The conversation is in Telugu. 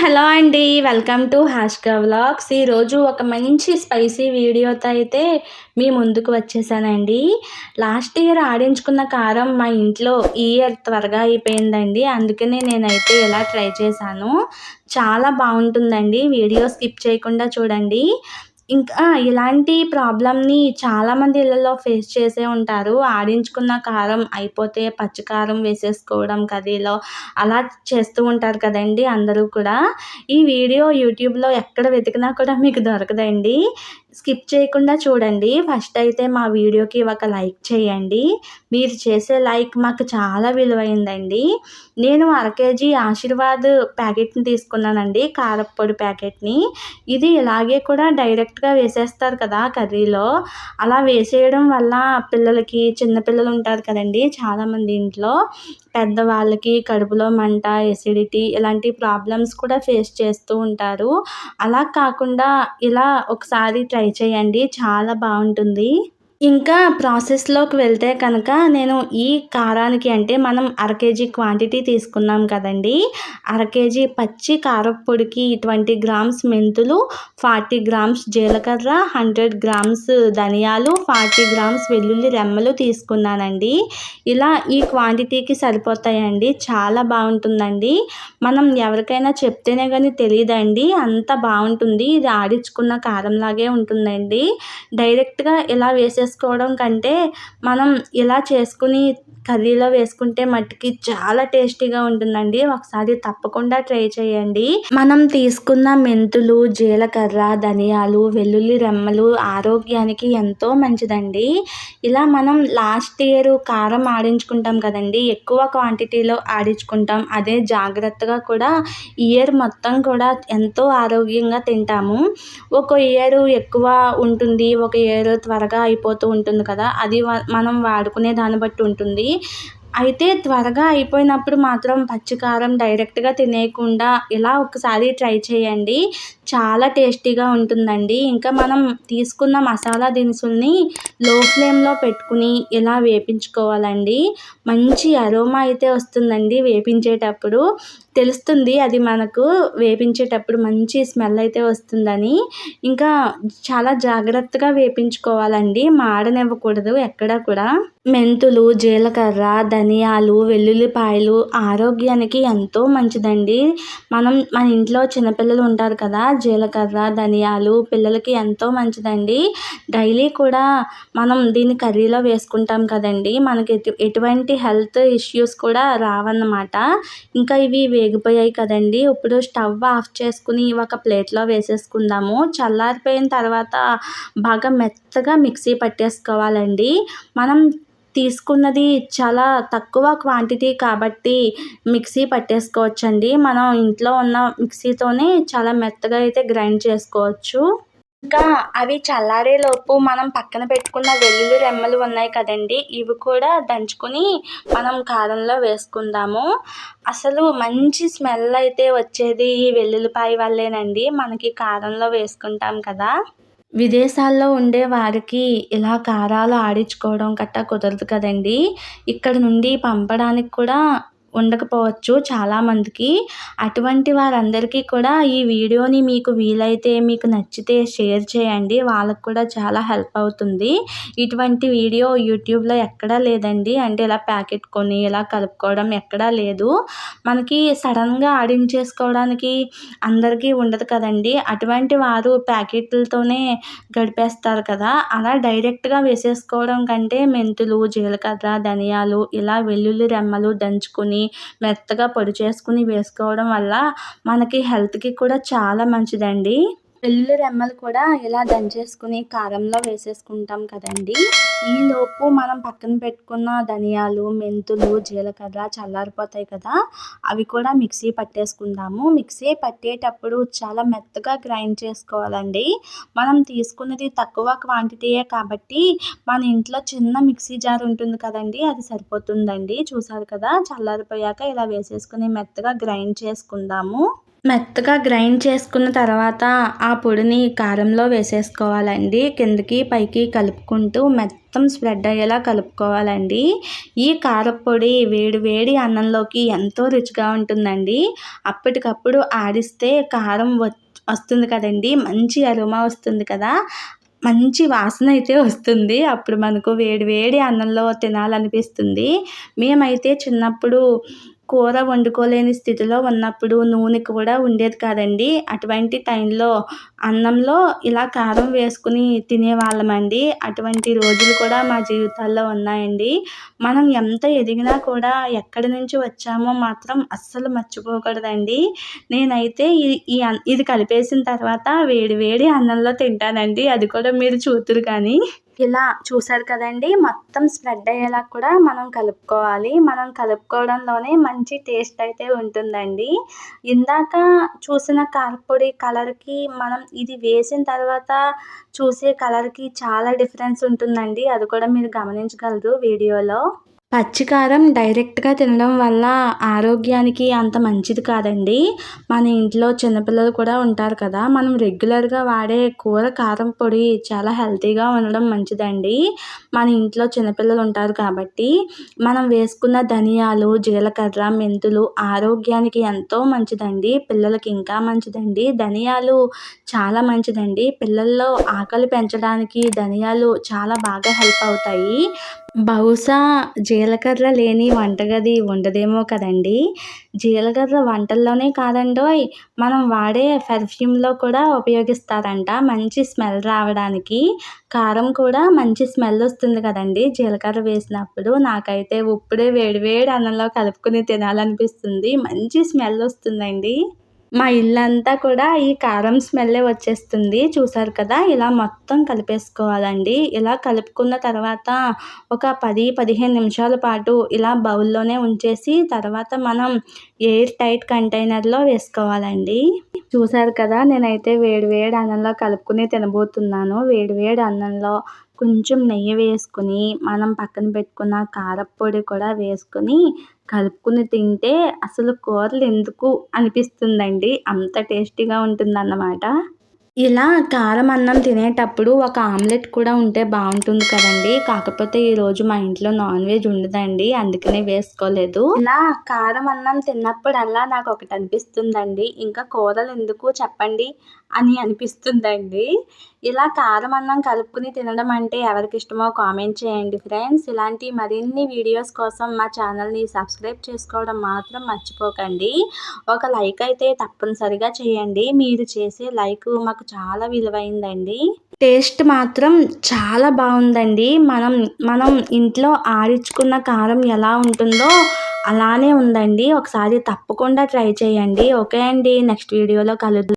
హలో అండి వెల్కమ్ టు హాష్కా వ్లాగ్స్. ఈరోజు ఒక మంచి స్పైసీ వీడియోతో అయితే మీ ముందుకు వచ్చేసానండి. లాస్ట్ ఇయర్ ఆడించుకున్న కారం మా ఇంట్లో ఈ ఇయర్ త్వరగా అయిపోయిందండి. అందుకనే నేనైతే ఇలా ట్రై చేశాను. చాలా బాగుంటుందండి. వీడియో స్కిప్ చేయకుండా చూడండి. ఇంకా ఇలాంటి ప్రాబ్లమ్ని చాలామంది ఇళ్ళల్లో ఫేస్ చేసే ఉంటారు. ఆడించుకున్న కారం అయిపోతే పచ్చికారం వేసేసుకోవడం కర్రీలో అలా చేస్తూ ఉంటారు కదండి అందరూ కూడా. ఈ వీడియో యూట్యూబ్లో ఎక్కడ వెతికినా కూడా మీకు దొరకదండి. స్కిప్ చేయకుండా చూడండి. ఫస్ట్ అయితే మా వీడియోకి ఒక లైక్ చేయండి. మీరు చేసే లైక్ మాకు చాలా విలువైందండి. నేను అర కేజీ ఆశీర్వాద్ ప్యాకెట్ని తీసుకున్నానండి కారప్పొడి ప్యాకెట్ని. ఇది ఇలాగే కూడా డైరెక్ట్గా వేసేస్తారు కదా కర్రీలో. అలా వేసేయడం వల్ల పిల్లలకి చిన్నపిల్లలు ఉంటారు కదండి చాలామంది ఇంట్లో. పెద్దవాళ్ళకి కడుపులో మంట ఎసిడిటీ ఇలాంటి ప్రాబ్లమ్స్ కూడా ఫేస్ చేస్తూ ఉంటారు. అలా కాకుండా ఇలా ఒకసారి ట్రై చేయండి. చాలా బాగుంటుంది. ఇంకా ప్రాసెస్లోకి వెళ్తే కనుక నేను ఈ కారానికి అంటే మనం అర కేజీ క్వాంటిటీ తీసుకున్నాం కదండి. అర కేజీ పచ్చి కారపొడికి ట్వంటీ గ్రామ్స్ మెంతులు ఫార్టీ గ్రామ్స్ జీలకర్ర హండ్రెడ్ గ్రామ్స్ ధనియాలు ఫార్టీ గ్రామ్స్ వెల్లుల్లి రెమ్మలు తీసుకున్నానండి. ఇలా ఈ క్వాంటిటీకి సరిపోతాయండి. చాలా బాగుంటుందండి. మనం ఎవరికైనా చెప్తేనే కానీ తెలియదండి అంత బాగుంటుంది. ఇది ఆడించుకున్న కారంలాగే ఉంటుందండి. డైరెక్ట్గా ఇలా వేసే చేసుకోవడం కంటే మనం ఇలా చేసుకుని కర్రీలో వేసుకుంటే మట్టికి చాలా టేస్టీగా ఉంటుందండి. ఒకసారి తప్పకుండా ట్రై చేయండి. మనం తీసుకున్న మెంతులు జీలకర్ర ధనియాలు వెల్లుల్లి రెమ్మలు ఆరోగ్యానికి ఎంతో మంచిదండి. ఇలా మనం లాస్ట్ ఇయర్ కారం ఆడించుకుంటాం కదండి. ఎక్కువ క్వాంటిటీలో ఆడించుకుంటాం. అదే జాగ్రత్తగా కూడా ఇయర్ మొత్తం కూడా ఎంతో ఆరోగ్యంగా తింటాము. ఒక ఇయర్ ఎక్కువ ఉంటుంది. ఒక ఇయర్ త్వరగా అయిపోతుంది అయిపోతూ ఉంటుంది కదా అది మనం వాడుకునే దాన్ని బట్టి ఉంటుంది. అయితే త్వరగా అయిపోయినప్పుడు మాత్రం పచ్చికారం డైరెక్ట్గా తినేయకుండా ఇలా ఒకసారి ట్రై చేయండి. చాలా టేస్టీగా ఉంటుందండి. ఇంకా మనం తీసుకున్న మసాలా దినుసుల్ని లో ఫ్లేమ్లో పెట్టుకుని ఇలా వేపించుకోవాలండి. మంచి అరోమా అయితే వస్తుందండి వేపించేటప్పుడు. తెలుస్తుంది. అది మనకు వేపించేటప్పుడు మంచి స్మెల్ అయితే వస్తుందని. ఇంకా చాలా జాగ్రత్తగా వేపించుకోవాలండి. మాడనివ్వకూడదు ఎక్కడ కూడా. మెంతులు జీలకర్ర ధనియాలు వెల్లుల్లిపాయలు ఆరోగ్యానికి ఎంతో మంచిదండి. మనం మన ఇంట్లో చిన్నపిల్లలు ఉంటారు కదా జీలకర్ర ధనియాలు పిల్లలకి ఎంతో మంచిదండి. డైలీ కూడా మనం దీన్ని కర్రీలో వేసుకుంటాం కదండి. మనకి ఎటు ఎటువంటి హెల్త్ ఇష్యూస్ కూడా రావన్నమాట. ఇంకా ఇవి వేగిపోయాయి కదండి. ఇప్పుడు స్టవ్ ఆఫ్ చేసుకుని ఒక ప్లేట్లో వేసేసుకుందాము. చల్లారిపోయిన తర్వాత బాగా మెత్తగా మిక్సీ పట్టేసుకోవాలండి. మనం తీసుకున్నది చాలా తక్కువ క్వాంటిటీ కాబట్టి మిక్సీ పట్టేసుకోవచ్చండి. మనం ఇంట్లో ఉన్న మిక్సీతోనే చాలా మెత్తగా అయితే గ్రైండ్ చేసుకోవచ్చు. ఇంకా అవి చల్లారేలోపు మనం పక్కన పెట్టుకున్న వెల్లుల్లి రెమ్మలు ఉన్నాయి కదండి ఇవి కూడా దంచుకొని మనం కారంలో వేసుకుందాము. అసలు మంచి స్మెల్ అయితే వచ్చేది ఈ వెల్లుల్లిపాయ వల్లేనండి. మనకి కారంలో వేసుకుంటాం కదా. విదేశాల్లో ఉండే వారికి ఇలా కారాలు ఆడించుకోవడం గట్టా కుదరదు కదండి. ఇక్కడ నుండి పంపడానికి కూడా ఉండకపోవచ్చు. చాలామందికి అటువంటి వారందరికీ కూడా ఈ వీడియోని మీకు వీలైతే మీకు నచ్చితే షేర్ చేయండి. వాళ్ళకు కూడా చాలా హెల్ప్ అవుతుంది. ఇటువంటి వీడియో యూట్యూబ్లో ఎక్కడా లేదండి. అంటే ఇలా ప్యాకెట్ కొని ఇలా కలుపుకోవడం ఎక్కడా లేదు. మనకి సడన్గా ఆడించేసుకోవడానికి అందరికీ ఉండదు కదండి. అటువంటి వారు ప్యాకెట్లతోనే గడిపేస్తారు కదా. అలా డైరెక్ట్గా వేసేసుకోవడం కంటే మెంతులు జీలకర్ర ధనియాలు ఇలా వెల్లుల్లి రెమ్మలు దంచుకొని మెత్తగా పొడి చేసుకుని వేసుకోవడం వల్ల మనకి హెల్త్కి కూడా చాలా మంచిదండి. వెల్లుల్లి రెమ్మలు కూడా ఇలా దంచేసుకుని కారంలో వేసేసుకుంటాం కదండి. ఈలోపు మనం పక్కన పెట్టుకున్న ధనియాలు మెంతులు జీలకర్ర చల్లారిపోతాయి కదా. అవి కూడా మిక్సీ పట్టేసుకుందాము. మిక్సీ పట్టేటప్పుడు చాలా మెత్తగా గ్రైండ్ చేసుకోవాలండి. మనం తీసుకున్నది తక్కువ క్వాంటిటీయే కాబట్టి మన ఇంట్లో చిన్న మిక్సీ జార్ ఉంటుంది కదండి అది సరిపోతుందండి. చూసారు కదా చల్లారిపోయాక ఇలా వేసేసుకుని మెత్తగా గ్రైండ్ చేసుకుందాము. మెత్తగా గ్రైండ్ చేసుకున్న తర్వాత ఆ పొడిని కారంలో వేసేసుకోవాలండి. కిందకి పైకి కలుపుకుంటూ మొత్తం స్ప్రెడ్ అయ్యేలా కలుపుకోవాలండి. ఈ కారపొడి వేడి వేడి అన్నంలోకి ఎంతో రుచిగా ఉంటుందండి. అప్పటికప్పుడు ఆడిస్తే కారం వస్తుంది కదండి. మంచి అరుమా వస్తుంది కదా. మంచి వాసన అయితే వస్తుంది. అప్పుడు మనకు వేడి వేడి అన్నంలో తినాలనిపిస్తుంది. మేమైతే చిన్నప్పుడు కూర వండుకోలేని స్థితిలో ఉన్నప్పుడు నూనె కూడా ఉండేది కాదండి. అటువంటి టైంలో అన్నంలో ఇలా కారం వేసుకుని తినేవాళ్ళమండి. అటువంటి రోజులు కూడా మా జీవితాల్లో ఉన్నాయండి. మనం ఎంత ఎదిగినా కూడా ఎక్కడి నుంచి వచ్చామో మాత్రం అస్సలు మర్చిపోకూడదండి. నేనైతే ఈ ఇది కలిపేసిన తర్వాత వేడి వేడి అన్నంలో తింటానండి. అది కూడా మీరు చూతురు కానీ. ఇలా చూసారు కదండి మొత్తం స్ప్రెడ్ అయ్యేలా కూడా మనం కలుపుకోవాలి. మనం కలుపుకోవడంలోనే మంచి టేస్ట్ అయితే ఉంటుందండి. ఇందాక చూసిన కారపొడి కలర్కి మనం ఇది వేసిన తర్వాత చూసే కలర్కి చాలా డిఫరెన్స్ ఉంటుందండి. అది కూడా మీరు గమనించగలరు వీడియోలో. పచ్చికారం డైరెక్ట్గా తినడం వల్ల ఆరోగ్యానికి అంత మంచిది కాదండి. మన ఇంట్లో చిన్నపిల్లలు కూడా ఉంటారు కదా మనం రెగ్యులర్గా వాడే కూర కారం పొడి చాలా హెల్తీగా ఉండడం మంచిదండి. మన ఇంట్లో చిన్నపిల్లలు ఉంటారు కాబట్టి మనం వేసుకున్న ధనియాలు జీలకర్ర మెంతులు ఆరోగ్యానికి ఎంతో మంచిదండి. పిల్లలకి ఇంకా మంచిదండి. ధనియాలు చాలా మంచిదండి. పిల్లల్లో ఆకలి పెంచడానికి ధనియాలు చాలా బాగా హెల్ప్ అవుతాయి. బహుశా జీలకర్ర లేని వంటగది ఉండదేమో కదండి. జీలకర్ర వంటల్లోనే కాదండోయ్ మనం వాడే పెర్ఫ్యూమ్లో కూడా ఉపయోగిస్తారంట మంచి స్మెల్ రావడానికి. కారం కూడా మంచి స్మెల్ వస్తుంది కదండి జీలకర్ర వేసినప్పుడు. నాకైతే ఇప్పుడే వేడి వేడి అన్నంలో కలుపుకుని తినాలనిపిస్తుంది. మంచి స్మెల్ వస్తుందండి. మా ఇల్లంతా కూడా ఈ కారం స్మెల్లే వచ్చేస్తుంది. చూసారు కదా? ఇలా మొత్తం కలిపేసుకోవాలండి. ఇలా కలుపుకున్న తర్వాత ఒక పది పదిహేను నిమిషాల పాటు ఇలా బౌల్లోనే ఉంచేసి తర్వాత మనం ఎయిర్ టైట్ కంటైనర్లో వేసుకోవాలండి. చూసారు కదా? నేనైతే వేడి వేడి అన్నంలో కలుపుకుని తినబోతున్నాను. వేడి వేడి అన్నంలో కొంచెం నెయ్యి వేసుకుని మనం పక్కన పెట్టుకున్న కారపొడి కూడా వేసుకుని కలుపుకుని తింటే అసలు కూరలు ఎందుకు అనిపిస్తుందండి? అంత టేస్టీగా ఉంటుందన్నమాట. ఇలా కారం అన్నం తినేటప్పుడు ఒక ఆమ్లెట్ కూడా ఉంటే బాగుంటుంది కదండి. కాకపోతే ఈరోజు మా ఇంట్లో నాన్ వెజ్ ఉండదండి అందుకనే వేసుకోలేదు. ఇలా కారం అన్నం తిన్నప్పుడల్లా నాకు ఒకటి అనిపిస్తుందండి. ఇంకా కూరలు ఎందుకు చెప్పండి అని అనిపిస్తుందండి. ఇలా కారం అన్నం కలుపుకుని తినడం అంటే ఎవరికి ఇష్టమో కామెంట్ చేయండి ఫ్రెండ్స్. ఇలాంటి మరిన్ని వీడియోస్ కోసం మా ఛానల్ని సబ్స్క్రైబ్ చేసుకోవడం మాత్రం మర్చిపోకండి. ఒక లైక్ అయితే తప్పనిసరిగా చేయండి. మీరు చేసే లైక్ మాకు చాలా విలువైందండి. టేస్ట్ మాత్రం చాలా బాగుందండి. మనం మనం ఇంట్లో ఆడించుకున్న కారం ఎలా ఉంటుందో అలానే ఉందండి. ఒకసారి తప్పకుండా ట్రై చేయండి. ఓకే అండి. నెక్స్ట్ వీడియోలో కలుద్దాం.